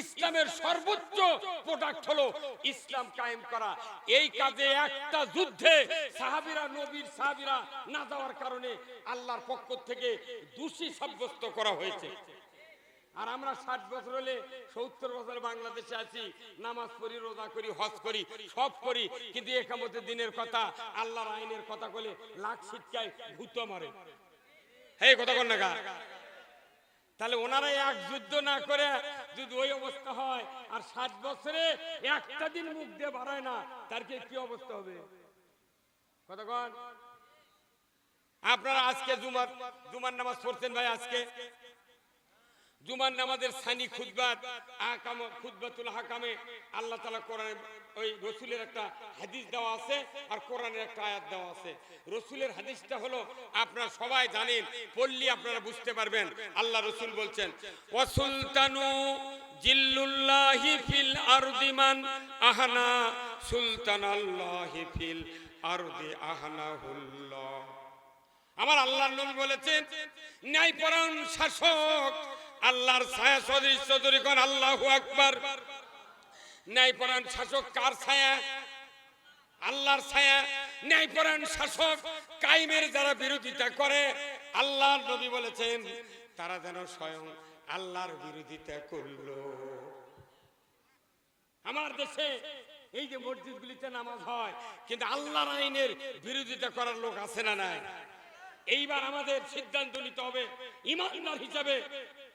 ইসলামের সর্বোচ্চ প্রোডাক্ট হলো ইসলাম কায়েম করা। এই কাজে একটা যুদ্ধে সাহাবিরা, নবীর সাহাবিরা না যাওয়ার কারণে আল্লাহর পক্ষ থেকে দোষী সাব্যস্ত করা হয়েছে। আর আমরা ষাট বছর হলে, সত্তর বছর বাংলাদেশে আছি, নামাজ পড়ি, রোজা করি, হজ করি, সব করি, কিন্তু একামতে দিনের কথা, আল্লাহর আইনের কথা বলে লাখ শিক্ষায় ভূত মারে। হে কথা গা। তাহলে ওনারা এক যুদ্ধ না করে যদি ওই অবস্থা হয়, আর সাত বছরে একটা দিন মুখ দিয়ে বাড়ায় না, তার কি কি অবস্থা হবে? কতক্ষণ আপনারা আজকে জুমার জুমার নামাজ পড়ছেন ভাই আজকে? জুমার নামাজের সানি খুতবাত আকাম, খুতবাতুল হাকামে আল্লাহ তাআলা কোরআনে ওই রসুলের একটা হাদিস দেওয়া আছে আর কোরআনের একটা আয়াত দেওয়া আছে। রসুলের হাদিসটা হলো, আপনারা সবাই জানেন, পড়লি আপনারা বুঝতে পারবেন। আল্লাহ রসুল বলছেন ওয়াসুলতানু জিল্লুল্লাহি ফিল আরদিমান আহানা সুলতান আল্লাহি ফিল আরদি আহানাহুল্লাহ। আমার আল্লাহর নবী বলেছেন, ন্যায়পরায়ণ শাসক আল্লাহর ছায়া সদৃশ্য দরিকন আল্লাহু আকবার। ন্যায়পরায়ণ শাসক কার ছায়া? আল্লাহর ছায়া। ন্যায়পরায়ণ শাসক কাইমের যারা বিরোধিতা করে, আল্লাহর নবী বলেছেন, তারা যেন স্বয়ং আল্লাহর বিরোধিতা করল। আমার দেশে এই যে মসজিদগুলিতে নামাজ হয়, কিন্তু আল্লাহর আইনের বিরোধিতা করার লোক আছে না নাই? এইবার আমাদের সিদ্ধান্ত নিতে হবে, ইমানদার হিসাবে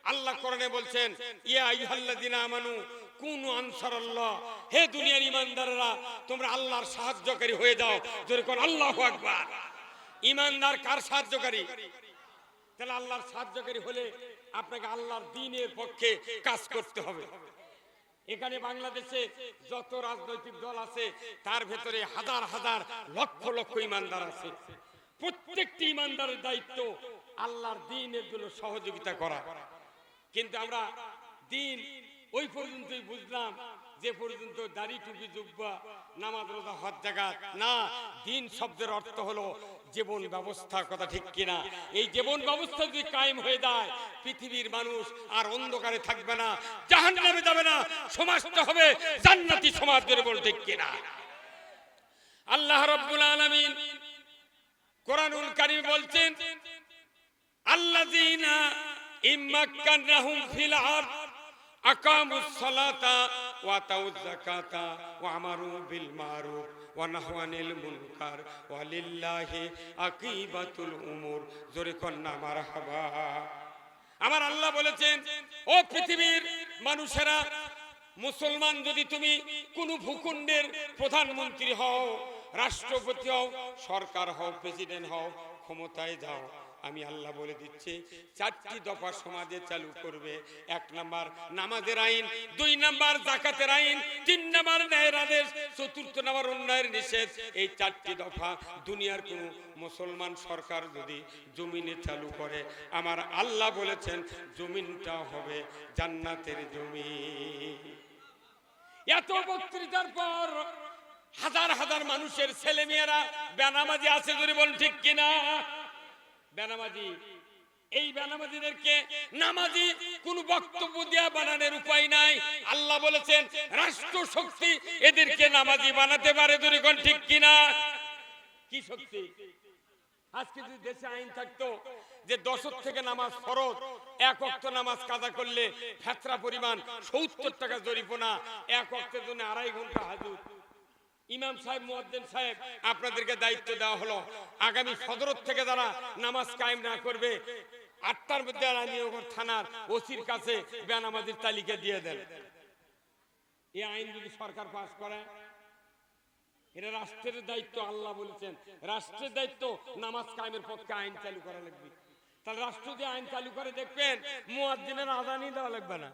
আল্লাহ কোরআনে বলছেন, ইয়া আমানু হে দুনিয়ার তোমরা আল্লাহর সাহায্যকারী হয়ে যাও। কোন আকবার। কার সাহায্যকারী? তাহলে আল্লাহর সাহায্যকারী হলে আপনাকে আল্লাহর দ্বীনের পক্ষে কাজ করতে হবে। এখানে বাংলাদেশে যত রাজনৈতিক দল আছে, তার ভেতরে হাজার হাজার লক্ষ লক্ষ ইমানদার আছে। প্রত্যেকটি ইমানদারের দায়িত্ব আল্লাহর দিনের জন্য সহযোগিতা করা। কিন্তু আমরা দিন ওই পর্যন্তই বুঝলাম যে পর্যন্ত দাড়ি টুপি জুব্বা, নামাজ রোজা, হজ জাগাত না, দিন শব্দের অর্থ হলো জীবন ব্যবস্থা কথা ঠিক কিনা। এই জীবন ব্যবস্থা যদি কায়েম হয়ে যায়, পৃথিবীর মানুষ আর অন্ধকারে থাকবে না জাহান নামে যাবে না সমাজটা হবে জান্নাতি সমাজ ধরে বল ঠিক কিনা। আল্লাহ রব্বুল আলামিন কোরআনুল কারীম বলছেন, আল্লাযীনা আমারু বিল মুনকার ওয়া আমার আল্লাহ বলেছেন, ও পৃথিবীর মানুষেরা, মুসলমান যদি তুমি কোন ভূখণ্ডের প্রধানমন্ত্রী হও, রাষ্ট্রপতি হও, সরকার হও, প্রেসিডেন্ট হও, ক্ষমতায় যাও আমি আল্লাহ বলে দিচ্ছি, চারটি দফা সমাজে চালু করবে। এক নাম্বার নামাজের আইন, দুই নাম্বার জাকাতের আইন, তিন নাম্বার ন্যায়ের আদেশ, চতুর্থ নাম্বার উন্নয়নের নিষেধ। এই চারটি দফা দুনিয়ার কোন মুসলমান সরকার যদি জমিনে চালু করে, আমার আল্লাহ বলেছেন জমিনটা হবে জান্নাতের জমি এত বক্তৃতার পর হাজার হাজার মানুষের ছেলে মেয়েরা বেনামাজি আছে যদি বল ঠিক কিনা? বেনামাজি। এই বেনামাজিদেরকে নামাজি কোন বক্তব্য দেওয়া বানানোর উপায় নাই। আল্লাহ বলেছেন রাষ্ট্র শক্তি এদেরকে নামাজি বানাতে পারে। কোন ঠিক কিনা? কি শক্তি? আজকে যদি দেশে আইন থাকতো যে দশক থেকে নামাজ ফরজ, এক অক্ত নামাজ কাজা করলে ফেতরা পরিমাণ সত্তর টাকা জরিপনা এক অক্তের জন্য আড়াই ঘণ্টা হাজুর ইমাম সাহেব, মুয়াজ্জিন সাহেব, আপনাদেরকে দায়িত্ব দেওয়া হলো। আগামী সদরত থেকে যারা নামাজ কায়েম না করবে, আটটার মধ্যে রানীনগর থানার ওসির কাছে বেনামাজির তালিকা দিয়ে দেন। এই আইন যদি সরকার পাশ করে, এটা রাষ্ট্রের দায়িত্ব, আল্লাহ বলেছেন। রাষ্ট্রের দায়িত্ব নামাজ কায়েমের পক্ষে আইন চালু করা লাগবে। তাহলে রাষ্ট্র যদি আইন চালু করে, দেখবেন মুয়াজ্জিনের আজানই দেওয়া লাগবে না।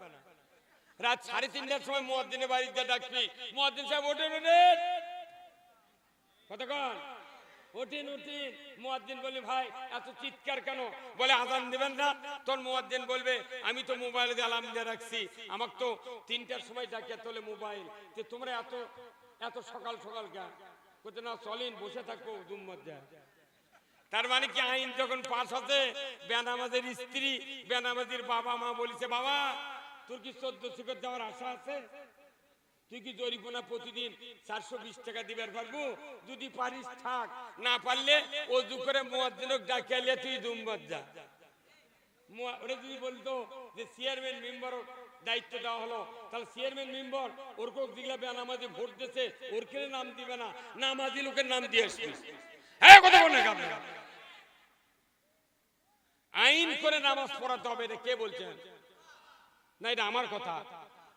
রাত সাড়ে তিনটার সময় মুয়াজ্জিনের বাড়িতে ডাকবি, মুয়াজ্জিন সাহেব, ওঠেন ওঠেন। কতক্ষণ? ওঠেন ওঠেন মুয়াজ্জিন বলে ভাই, এত চিৎকার কেন? বলে, আজান দিবেন না। তোর মুয়াজ্জিন বলবে, আমি তো মোবাইলে আলাম দিয়ে রাখছি। আমাকে তো তিনটার সময় ডাকিয়ে তোলে মোবাইল। যে তোমরা এত এত সকাল সকাল কেন? কোথাও না, চলেন, বসে থাকব দুম্মত যায় তার মানে কি আইন যখন পাশ হচ্ছে, বেনামাজের স্ত্রী, বেনামাজির বাবা মা বলেছে, বাবা, তোর কি চোদ্দ শিখর যাওয়ার আশা আছে? তুই কি জরিমানা প্রতিদিন চারশো বিশ টাকা দিবার পারব? যদি পারিস, থাক। না পারলে ও করে মোয়াজ্জিনক তুই দুম্বাদ যা। ওরা যদি বলতো যে চেয়ারম্যান মেম্বার দায়িত্ব দেওয়া হলো, তাহলে চেয়ারম্যান মেম্বার ওর কোক বেনামাজি ভোট দিয়েছে, ওর নাম দিবে না। নাম হ্যাঁ আইন করে নামাজ পড়াতে হবে কে বলছেন? না, এটা আমার কথা।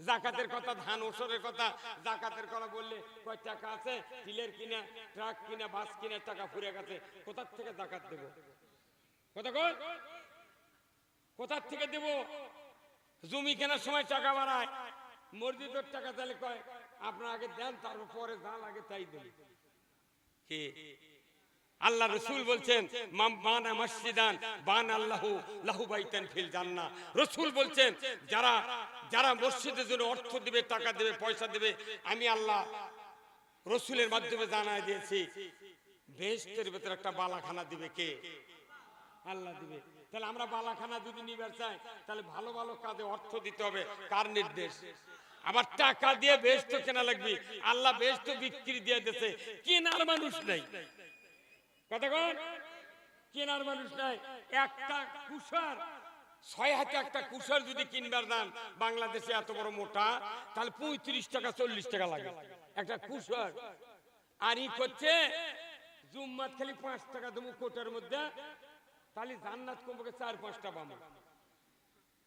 জাকাতের কথা, ধান ওসরের কথা। জাকাতের কথা বললে কয় টাকা আছে? তিলের কিনা, ট্রাক কিনা, বাস কিনা, টাকা ফুরে গেছে। কোথার থেকে জাকাত দেব? কথা কয় কোথার থেকে দেব? জমি কেনার সময় টাকা বাড়ায়। মসজিদের টাকা তাহলে কয়, আপনার আগে দেন, তারপর পরে যা লাগে তাই দেন কি? আল্লাহ রসুল বলছেন বানা মসজিদান, বান আল্লাহু লাহু বাইতান ফিল জান্নাহ। রসুল বলছেন, যারা যারা মসজিদের জন্য অর্থ দিবে, টাকা দেবে, পয়সা দেবে, আমি আল্লাহ রসুলের মাধ্যমে জানায় দিয়েছি। বেহেশতের ভেতরে একটা বালাখানা দিবে কে? আল্লাহ দিবে। তাহলে আমরা বালাখানা যদি নিবার চাই, তাহলে ভালো ভালো কাজে অর্থ দিতে হবে। কার নির্দেশ? আবার টাকা দিয়ে বেহেশত কেনা লাগবে। আল্লাহ বেহেশত বিক্রি দিয়ে দিয়েছে। কেনার মানুষ নাই। কন কেনার মানুষ নাই, একটা কুষার। ছয় হাতে একটা কুষার যদি কিনবার দান, বাংলাদেশে এত বড় মোটা, তাহলে পঁয়ত্রিশ টাকা, চল্লিশ টাকা লাগে। একটা কুষার। আর ই করছে জুম্মাত খালি পাঁচ টাকা দেবো কোটার মধ্যে, তাহলে জান্নাত কমপক্ষে চার, পাঁচটা পাবো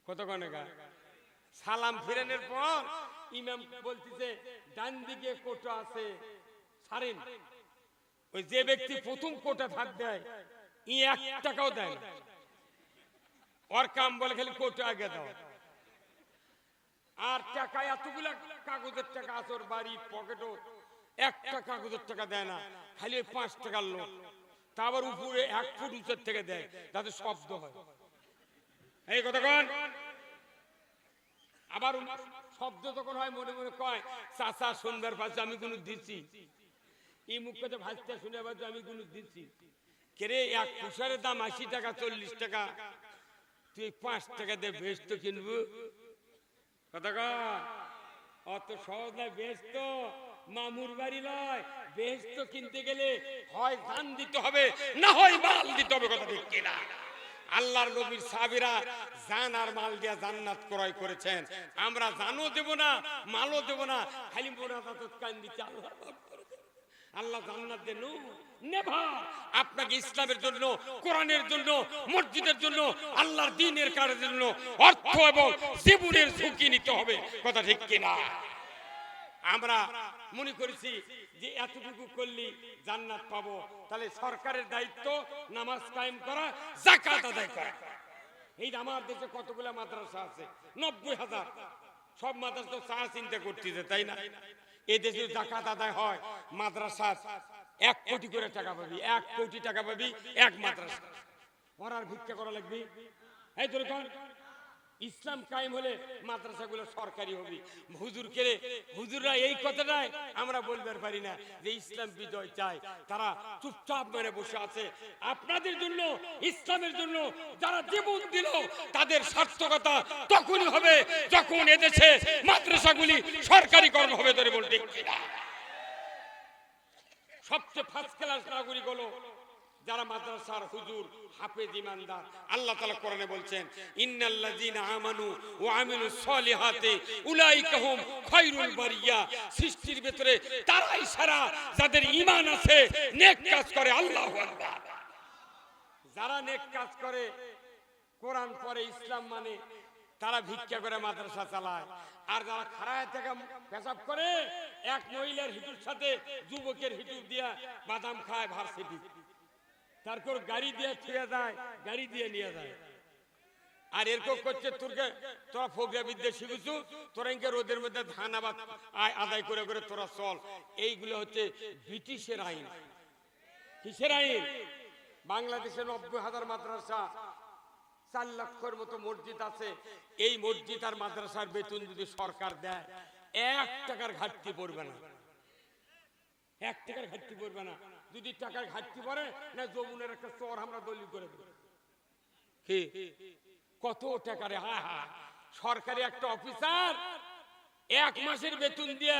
কত কনেকা সালাম ফিরানোর পর ইমাম বলতেছে, ডান দিকে কোটা আছে, ছাড়েন। ওই যে ব্যক্তি প্রথম কোটা ভাগ দেয়, ই এক টাকাও দেয় না। ওর কাম বলে খালি কোটা আগে দাও। আর টাকা এতগুলা কাগজের টাকা আছে ওর বাড়ি পকেটও, একটা কাগজের টাকা দেয় না, খালি ওই পাঁচ টাকার লোক। তা আবার উপরে এক ফুট উঁচের থেকে দেয়, যাতে শব্দ হয়। এই কথা কন। আবার শব্দ তখন হয় মনে মনে কয়, চাচা সন্ধ্যার পাশে আমি কোনো দিচ্ছি এই মুখে তো ভাজতে শুনে আবার তো আমি কোনো দিচ্ছি। কেরে এক কুষারের দাম আশি টাকা, চল্লিশ টাকা। তুই পাঁচ টাকা দিয়ে বেস্ট কিনবো। কথা? অত সহজ নয় বেস্ট মামুর বাড়ি নয় বেস্ট কিনতে গেলে হয় ধান দিতে হবে, না হয় মাল দিতে হবে, কথা ঠিক কিনা? আল্লাহর নবীর সাবিরা জান আর মাল দিয়া জান্নাত ক্রয় করেছেন। আমরা জানও দেব না, মালও দেব না, খালি মোনাজাত কান দিচ্ছে আল্লাহ। আল্লাহ জান্নাত দেন। নেভার। আপনাকে ইসলামের জন্য, কোরআনের জন্য, মসজিদের জন্য, আল্লাহর দ্বীনের কাজের জন্য অর্থ এবং জীবনের ঝুঁকি নিতে হবে। কথা ঠিক কিনা? আমরা মনে করেছি যে এতটুকু করলি জান্নাত পাবো। তাহলে সরকারের দায়িত্ব নামাজ কায়েম করা জাকাত আদায় করা। এই আমার দেশে কতগুলো মাদ্রাসা আছে? নব্বই হাজার। সব মাদ্রাসা চা চিন্তা করতেছে, তাই না? এই দেশে জাকাত আদায় হয় মাদ্রাসা এক কোটি করে টাকা পাবি, এক কোটি টাকা পাবি, এক মাদ্রাসা। পড়ার ভিক্ষা করা লাগবে। এই তোর ইসলাম কায়েম হলে মাদ্রাসাগুলো সরকারি হবে। হুজুর কেড়ে হুজুররা এই কথাটাই আমরা বলবার পারি না যে ইসলাম বিজয় চায়। তারা চুপচাপ মেরে বসে আছে। আপনাদের জন্য, ইসলামের জন্য যারা জীবন দিল, তাদের সার্থকতা তখনই হবে যখন এদেশে মাদ্রাসাগুলি সরকারি সরকারিকরণ হবে ধরে বলতে সবচেয়ে ফার্স্ট ক্লাস নাগরিক হলো যারা মাদ্রাসার হুজুর, হাফেজ, ইমানদার, আল্লাহ তাআলা কোরআনে বলছেন, ইন্নাল্লাযীনা আমানু ওয়া আমিলুস সলিহাতি উলাইকা খায়রুল বারিয়া। সৃষ্টির ভিতরে তারাই সারা যাদের ঈমান আছে, নেক কাজ করে, আল্লাহু আকবার। যারা নেক কাজ করে, কোরআন পড়ে, ইসলাম মানে তারা ভিক্ষা করে মাদ্রাসা চালায়। আর যারা খারায় থেকে পেশাব করে, এক মহিলার হিটুর সাথে যুবকের হিটুর দিয়া বাদাম খায়, ভার্সিটি। তারপর গাড়ি দিয়ে ছুঁয়ে যায়, গাড়ি দিয়ে নিয়ে যায়। আর এরকম করছে তোরকে, তোরা ফোগরা বিদ্যা শিখেছু, তোরা ইনকে রোদের মধ্যে ধান আবাদ আদায় করে করে তোরা চল। এইগুলো হচ্ছে ব্রিটিশের আইন। কিসের আইন? বাংলাদেশে নব্বই হাজার মাদ্রাসা, চার লক্ষের মতো মসজিদ আছে। এই মসজিদ আর মাদ্রাসার বেতন যদি সরকার দেয়, এক টাকার ঘাটতি পড়বে না। এক টাকার ঘাটতি পড়বে না। যদি টাকার ঘাটতি পড়ে না যমুনের একটা চর আমরা দলিল করে দেবো। কি? কত টাকারে হা হা। সরকারি একটা অফিসার এক মাসের বেতন দিয়ে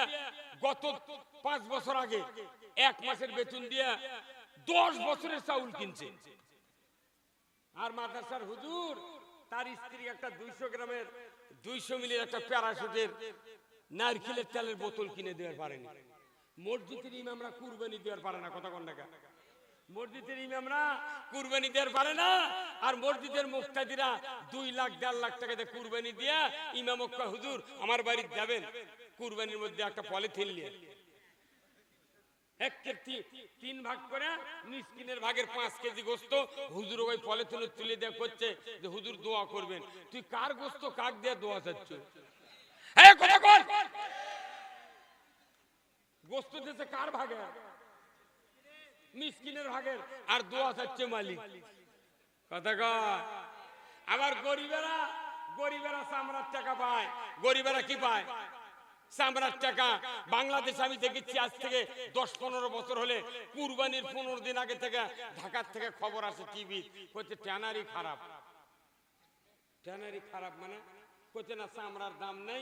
গত পাঁচ বছর আগে এক মাসের বেতন দিয়ে দশ বছরের চাউল কিনছে। আর মাদ্রাসার হুজুর তার স্ত্রী একটা দুইশো গ্রামের দুইশো মিলির একটা প্যারাশুটের নারকেলের তেলের বোতল কিনে দেওয়ার পারেনি। মসজিদের ইমামরা কুরবানি দেওয়ার পারে না, কথা কোন টাকা মসজিদের ইমামরা কুরবানি দেওয়ার পারে না, আর মসজিদের মুক্তাদিরা দুই লাখ, দেড় লাখ টাকা দিয়ে কুরবানি দিয়া ইমাম হুজুর আমার বাড়ি যাবেন। কুরবানির মধ্যে একটা পলিথিন নিয়ে। একের তি- তিন ভাগ করে মিসকিনের ভাগের পাঁচ কেজি গোস্ত হুজুর ওই পলিথিনে তুলে দেওয়া করছে যে, হুজুর, দোয়া করবেন। তুই কার গোস্ত, কাক দিয়ে দোয়া চাচ্ছ হ্যাঁ কর গোস্ত দিতে কার ভাগে মিসকিনের ভাগের। আর দোয়া চাচ্ছে মালিক। কথা আবার গরিবেরা গরিবেরা চামড়ার টাকা পায়। গরিবেরা কি পায়? চামড়ার টাকা। বাংলাদেশ আমি দেখেছি আজ থেকে দশ পনেরো বছর হলে কুরবানির পনেরো দিন আগে থেকে ঢাকার থেকে খবর আসে টিভি। হচ্ছে ট্যানারি খারাপ। ট্যানারি খারাপ মানে? কোথায় না, চামড়ার দাম নেই।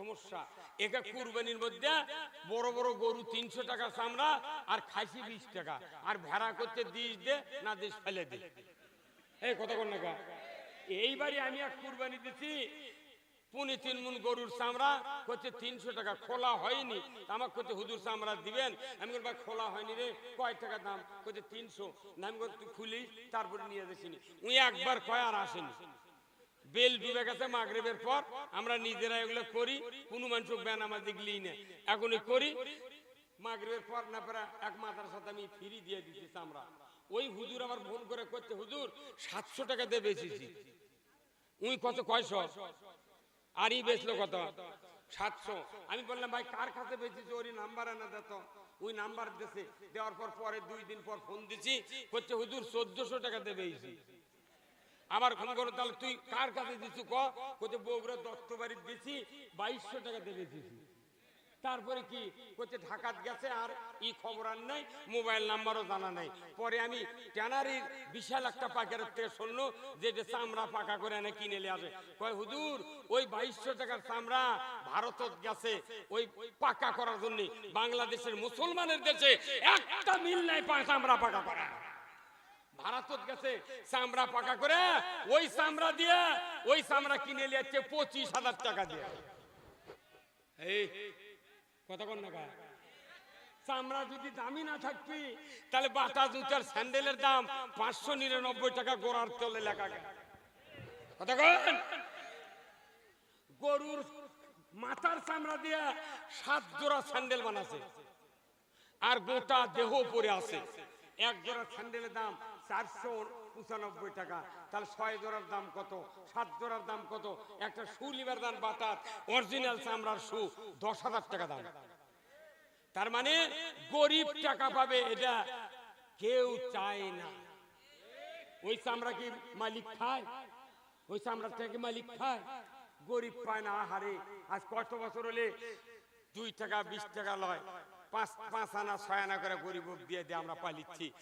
সমস্যা। একা কুরবানির মধ্যে বড় বড় গরু তিনশো টাকা চামড়া আর খাসি বিশ টাকা। আর ভেড়া করতে দিস দে, না দিস ফেলে দে। এই কথা কোন নাকা এইবারই আমি এক কুরবানি দিছি, পুনি তিন মুন গরুর চামড়া করছে তিনশো টাকা। খোলা হয়নি। আমার করছে হুজুর চামড়া দিবেন? আমি বলব খোলা হয়নি রে। কয় টাকা দাম? করছে তিনশো। না, আমি খুলিস, তারপরে নিয়ে যাসিনি। উনি একবার কয় আর আসেনি। বেল ডুবে গেছে মাগরেবের পর, আমরা নিজেরা এগুলো করি, কোনো মানুষ ব্যান আমার দেখলি না। এখনই করি, মাগরেবের পর না পরে এক মাথার সাথে আমি ফ্রি দিয়ে দিচ্ছি আমরা। ওই হুজুর আমার ফোন করে করছে, হুজুর, সাতশো টাকা দিয়ে বেচেছি। উই কত, কয়শো? আর ই বেচলো কত? সাতশো। আমি বললাম, ভাই, কার কাছে বেচেছি? ওরই নাম্বার এনে দিত ওই নাম্বার দিছে দেওয়ার পর পরে দুই দিন পর ফোন দিছি, করছে, হুজুর, চোদ্দশো টাকা দিয়ে বেচেছি। আমার ফোন করে, তাহলে তুই কার কাছে দিছু ক? বগুড়া দত্ত বাড়ির দিছি, বাইশশো টাকা দিয়ে দিছি তারপরে কি? করছে ঢাকাত গেছে আর ই খবর আর নাই, মোবাইল নাম্বারও জানা নাই। পরে আমি ট্যানারির বিশাল একটা পাকের থেকে শুনলো, যে চামড়া পাকা করে এনে কিনে আসে। কয়, হুজুর, ওই বাইশশো টাকার চামড়া ভারতত গেছে, ওই পাকা করার জন্য। বাংলাদেশের মুসলমানের দেশে একটা মিল নাই চামড়া পাকা করা ভারতত গেছে, চামড়া পাকা করে, ওই চামড়া দিয়ে, ওই চামড়া কিনে নিয়ে যাচ্ছে পঁচিশ হাজার টাকা দিয়ে। এই, কথা কোন না চামড়া যদি দামি না থাকবি তাহলে বাটা জুতার স্যান্ডেলের দাম পাঁচশো নিরানব্বই টাকা গোড়ার তলে লেখা কথা কন? গরুর মাথার চামড়া দিয়ে সাত জোড়া স্যান্ডেল বানাছে, আর গোটা দেহ পরে আছে। এক জোড়া স্যান্ডেলের দাম চারশো পঁচানব্বই টাকা। তাহলে ছয় জোড়ার দাম কত? সাত জোড়ার দাম কত? একটা শু লিবার দাম বাটার অরিজিনাল চামড়ার শু দশ হাজার টাকা দাম। তার মানে গরিব টাকা পাবে, এটা কেউ চায় না। ওই চামড়া কি মালিক খায়? ওই চামড়ার থেকে মালিক খায়? গরিব পায় না, আহারে, আজ কত বছর হলে দুই টাকা, বিশ টাকা লয়। পাঁচ পাঁচ আনা, ছয় আনা করে গরিব দিয়ে দিয়ে আমরা পালিচ্ছি।